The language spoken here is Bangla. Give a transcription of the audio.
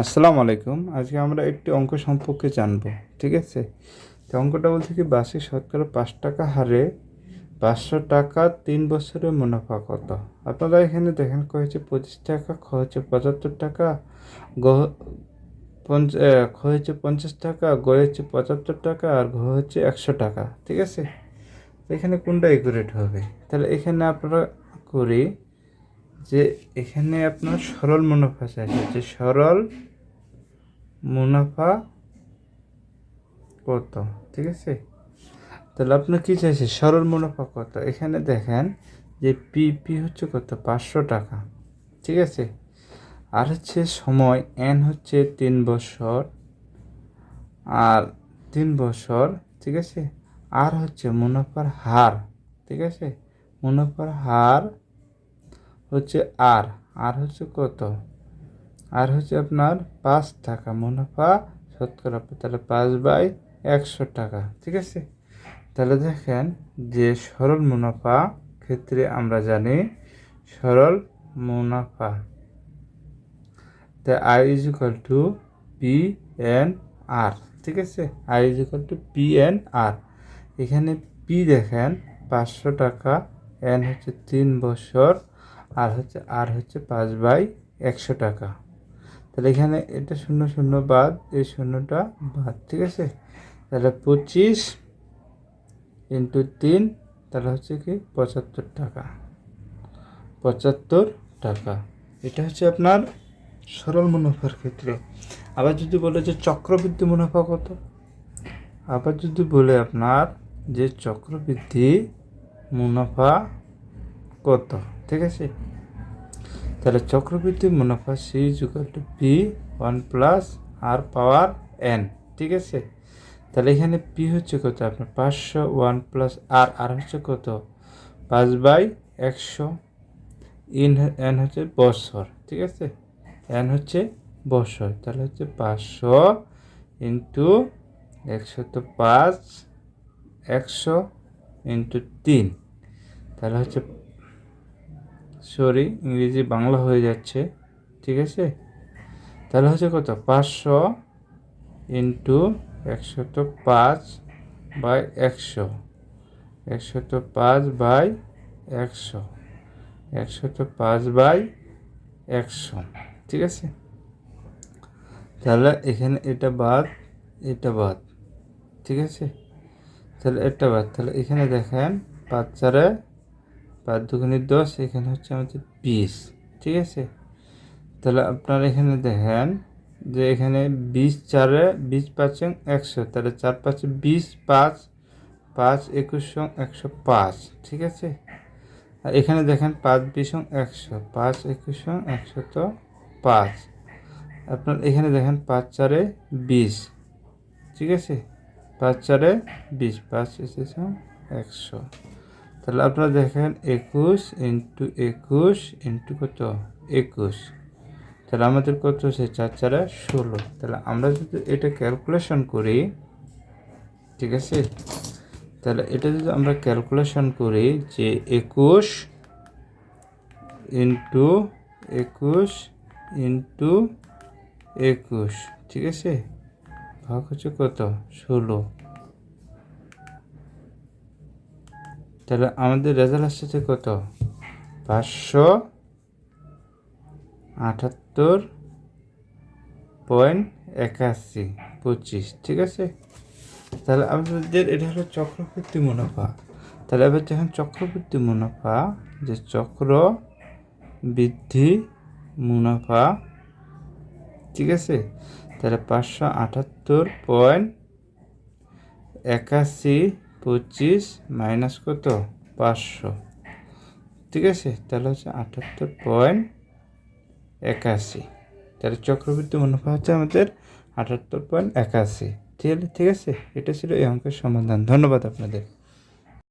আসসালামু আলাইকুম। আজকে আমরা একটি অঙ্ক সম্পর্কে জানব, ঠিক আছে? তো অঙ্কটা বলছে কি, বার্ষিক শতকরা পাঁচ টাকা হারে পাঁচশো টাকা তিন বছরের মুনাফা কত? আপনারা এখানে দেখেন ক হচ্ছে পঁচিশ টাকা খ হচ্ছে পঁচাত্তর টাকা, গ হচ্ছে পঞ্চাশ টাকা গ হচ্ছে পঁচাত্তর টাকা, আর ঘ হচ্ছে একশো টাকা, ঠিক আছে? এখানে কোনটা একুরেট হবে? তাহলে এখানে আপনারা করি যে এখানে আপনার সরল মুনাফা চাইছে যে সরল মুনাফা কত? ঠিক আছে? তাহলে আপনার কি চাইছে সরল মুনাফা কত? এখানে দেখেন যে পি পি হচ্ছে কত? পাঁচশো টাকা। ঠিক আছে? আর হচ্ছে সময় এন হচ্ছে তিন বছর। আর তিন বছর, ঠিক আছে? আর হচ্ছে মুনাফার হার। ঠিক আছে? মুনাফার হার হচ্ছে আর আর হচ্ছে কত? আর হচ্ছে আপনার পাঁচ টাকা মুনাফা শতকরা তাহলে পাঁচ বাই একশো টাকা, ঠিক আছে? তাহলে দেখেন যে সরল মুনাফা ক্ষেত্রে আমরা জানি সরল মুনাফা। তা I is equal to P N R ঠিক আছে? I is equal to P N R এখানে পি দেখেন, পাঁচশো টাকা এন হচ্ছে তিন বছর, আর হচ্ছে আর হচ্ছে পাঁচ বাই একশো টাকা। তাহলে এখানে এটা শূন্য শূন্য বাদ, এই শূন্যটা বাদ, ঠিক আছে? তাহলে পঁচিশ ইন্টু তিন, তাহলে হচ্ছে কি পঁচাত্তর টাকা। পঁচাত্তর টাকা। এটা হচ্ছে আপনার সরল মুনাফার ক্ষেত্রে। আবার যদি বলে যে চক্রবৃদ্ধি মুনাফা কত? আবার যদি বলে আপনার যে চক্রবৃদ্ধি মুনাফা কত? ঠিক আছে? তাহলে চক্রবৃদ্ধি মুনাফা C equal to P one plus R power N ঠিক আছে? তাহলে এখানে পি হচ্ছে কত? আপনার পাঁচশো ওয়ান প্লাস আর আর হচ্ছে কত? পাঁচ বাই একশো ইন এন হচ্ছে বছর, ঠিক আছে? এন হচ্ছে বছর, তাহলে হচ্ছে পাঁচশো ইন্টু একশো তো পাঁচ, একশো ইন্টু তিন, তাহলে হচ্ছে সরি, ইংরেজি বাংলা হয়ে যাচ্ছে, ঠিক আছে? তাহলে হচ্ছে কত? পাঁচশো ইন্টু একশত পাঁচ বাই একশো। একশত পাঁচ বাই একশো। একশত পাঁচ বাই একশো, ঠিক আছে? তাহলে এখানে এটা বাদ এটা বাদ, ঠিক আছে? তাহলে এটা বাদ। তাহলে এখানে দেখেন পাঁচ চারে পাঁচ দুগুণে দশ, এখানে হচ্ছে আমাদের বিশ, ঠিক আছে? তাহলে আপনার এখানে দেখেন যে এখানে বিশ চারে বিশ পাঁচ একশো, তাহলে চার পাঁচে বিশ পাঁচ পাঁচ একুশ একশো পাঁচ, ঠিক আছে? আর এখানে দেখেন পাঁচ বিশ একশো, পাঁচ একুশ একশো তো পাঁচ। আপনার এখানে দেখেন পাঁচ চারে বিশ, ঠিক আছে? পাঁচ চারে বিশ, পাঁচ একশো। তাহলে আপনারা দেখেন একুশ ইন্টু একুশ ইন্টু কত? একুশ। তাহলে আমাদের কত হচ্ছে? চার চারে ষোলো। তাহলে আমরা যদি এটা ক্যালকুলেশন করি, ঠিক আছে? তাহলে এটা যদি আমরা ক্যালকুলেশন করি যে একুশ ইন্টু একুশ ইন্টু একুশ, ঠিক আছে? ভাগ হচ্ছে কত? ষোলো। তাহলে আমাদের রেজাল্ট আসছে কত? পাঁচশো আটাত্তর পয়েন্ট একাশি, পঁচিশ, ঠিক আছে? তাহলে আমাদের এটা হলো চক্রবৃত্তি মুনাফা। তাহলে এবার যখন চক্রবৃত্তি মুনাফা, যে চক্র বৃদ্ধি মুনাফা, ঠিক আছে? তাহলে পাঁচশো আটাত্তর পয়েন্ট একাশি পঁচিশ মাইনাস কত? পাঁচশো। ঠিক আছে? তাহলে হচ্ছে আটাত্তর পয়েন্ট একাশি। তাহলে চক্রবৃদ্ধি মুনাফা হচ্ছে আমাদের আটাত্তর পয়েন্ট একাশি। ঠিক আছে? এটা ছিল এই অঙ্কের সমাধান। ধন্যবাদ আপনাদের।